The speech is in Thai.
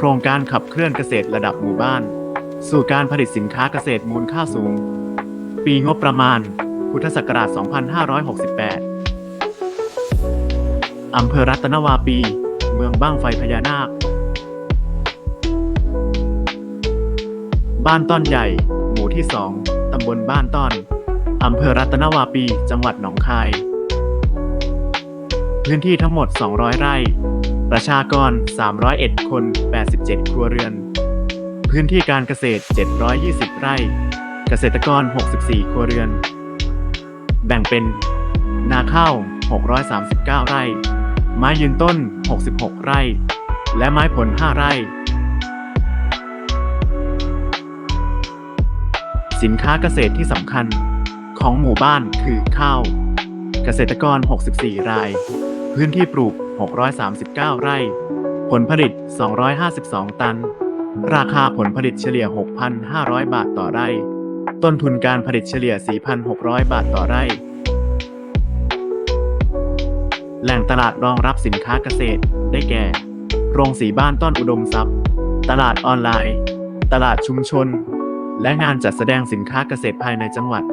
โครงการขับเคลื่อนเกษตรระดับหมู่บ้าน สู่การผลิตสินค้าเกษตรมูลค่าสูง ปีงบประมาณ พุทธศักราช 2568 อำเภอรัตนวาปี เมืองบ้างไฟพญานาค บ้านต้อนใหญ่ หมู่ที่ 2 ตำบลบ้านต้อน อำเภอรัตนวาปี จังหวัดหนองคาย พื้นที่ทั้งหมด 200 ไร่ ประชากร 301 คน 87 ครัวเรือน พื้นที่การเกษตร 720 ไร่ เกษตรกร 64 ครัวเรือน แบ่งเป็น นาข้าว 639 ไร่ ไม้ยืนต้น 66 ไร่ และไม้ผล 5 ไร่ สินค้าเกษตรที่สำคัญของหมู่บ้านคือข้าว เกษตรกร 64 ราย พื้นที่ปลูก 639 ไร่ ผลผลิต 252 ตัน ราคาผลผลิตเฉลี่ย 6,500 บาทต่อไร่ ต้นทุนการผลิตเฉลี่ย 4,600 บาทต่อไร่ แหล่งตลาดรองรับสินค้าเกษตร ได้แก่ โรงสีบ้านต้นอุดมทรัพย์ ตลาดออนไลน์ ตลาดชุมชน และงานจัดแสดงสินค้าเกษตรภายในจังหวัด